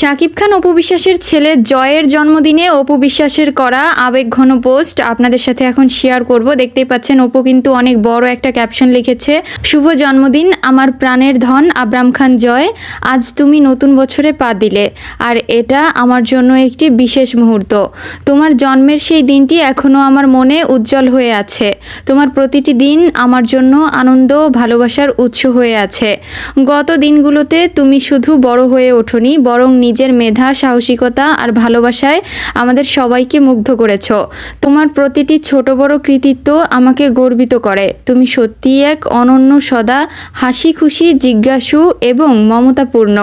শাকিব খান, অপু বিশ্বাসের ছেলে জয়ের জন্মদিনে অপু বিশ্বাসের করা আবেগঘন পোস্ট আপনাদের সাথে এখন শেয়ার করব। দেখতেই পাচ্ছেন অপু কিন্তু অনেক বড় একটা ক্যাপশন লিখেছে, শুভ জন্মদিন, আমার প্রাণের ধন, আবরাম খান জয়, আজ তুমি নতুন বছরে পা দিলে, আর এটা আমার জন্য একটি বিশেষ মুহূর্ত। তোমার জন্মের সেই দিনটি এখনও আমার মনে উজ্জ্বল হয়ে আছে। তোমার প্রতিটি দিন আমার জন্য আনন্দ, ভালোবাসার উৎস হয়ে আছে। গত দিনগুলোতে তুমি শুধু বড় হয়ে ওঠোনি, বরং নিজের মেধা, সাহসিকতা আর ভালোবাসায় আমাদের সবাইকে মুগ্ধ করেছ। তোমার প্রতিটি ছোট বড় কৃতিত্ব আমাকে গর্বিত করে। তুমি সত্যিই এক অনন্য সদা হাসি খুশি জিজ্ঞাসু এবং মমতাপূর্ণ।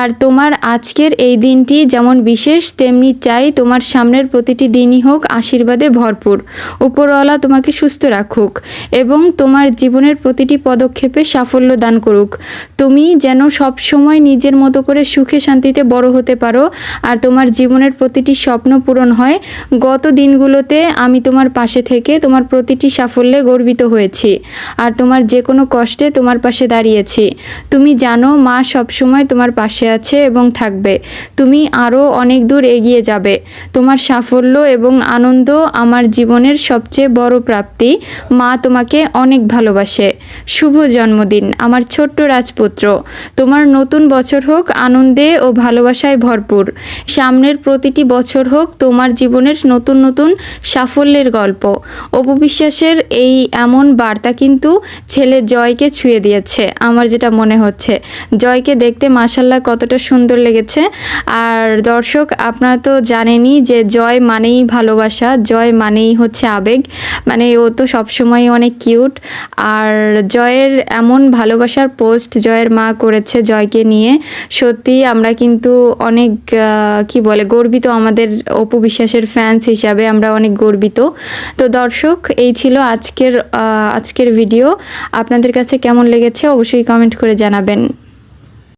আর তোমার আজকের এই দিনটি যেমন বিশেষ, তেমনি চাই তোমার সামনের প্রতিটি দিনই হোক আশীর্বাদে ভরপুর। উপরওয়ালা তোমাকে সুস্থ রাখুক এবং তোমার জীবনের প্রতিটি পদক্ষেপে সাফল্য দান করুক। তুমি যেন সব সময় নিজের মতো করে সুখে শান্তিতে বড় হতে পারো আর তোমার জীবনের প্রতিটি স্বপ্ন পূরণ হয়। গত দিনগুলোতে আমি তোমার পাশে থেকে তোমার প্রতিটি সাফল্যে গর্বিত হয়েছি আর তোমার যে কোনো কষ্টে তোমার পাশে দাঁড়িয়েছি। তুমি জানো মা সবসময় তোমার পাশে আছে এবং থাকবে। তুমি আরও অনেক দূর এগিয়ে যাবে। তোমার সাফল্য এবং আনন্দ আমার জীবনের সবচেয়ে বড় প্রাপ্তি। মা তোমাকে অনেক ভালোবাসে। শুভ জন্মদিন, আমার ছোট্ট রাজপুত্র। তোমার নতুন বছর হোক আনন্দে ও ভালোবাসায় ভরপুর। সামনের প্রতিটি বছর হোক তোমার জীবনের নতুন নতুন সাফল্যের গল্প। অপবিশ্বাসের এই এমন বার্তা কিন্তু ছেলে জয়কে ছুঁয়ে দিয়েছে, আমার যেটা মনে হচ্ছে। জয়কে দেখতে মাসাল্লাহ কতটা সুন্দর লেগেছে। আর দর্শক, আপনারা তো জানেনই যে জয় মানেই ভালোবাসা, জয় মানেই হচ্ছে আবেগ। মানে ও তো সবসময় অনেক কিউট। আর জয়ের এমন ভালোবাসার পোস্ট জয়ের মা করেছে জয়কে নিয়ে। সত্যি আমরা কিন্তু অনেক কি বলে, গর্বিত আমাদের অপু বিশ্বাসের ফ্যান্স হিসাবে আমরা অনেক গর্বিত। তো দর্শক, এই ছিল আজকের আজকের ভিডিও আপনাদের কাছে কেমন লেগেছে অবশ্যই কমেন্ট করে জানাবেন।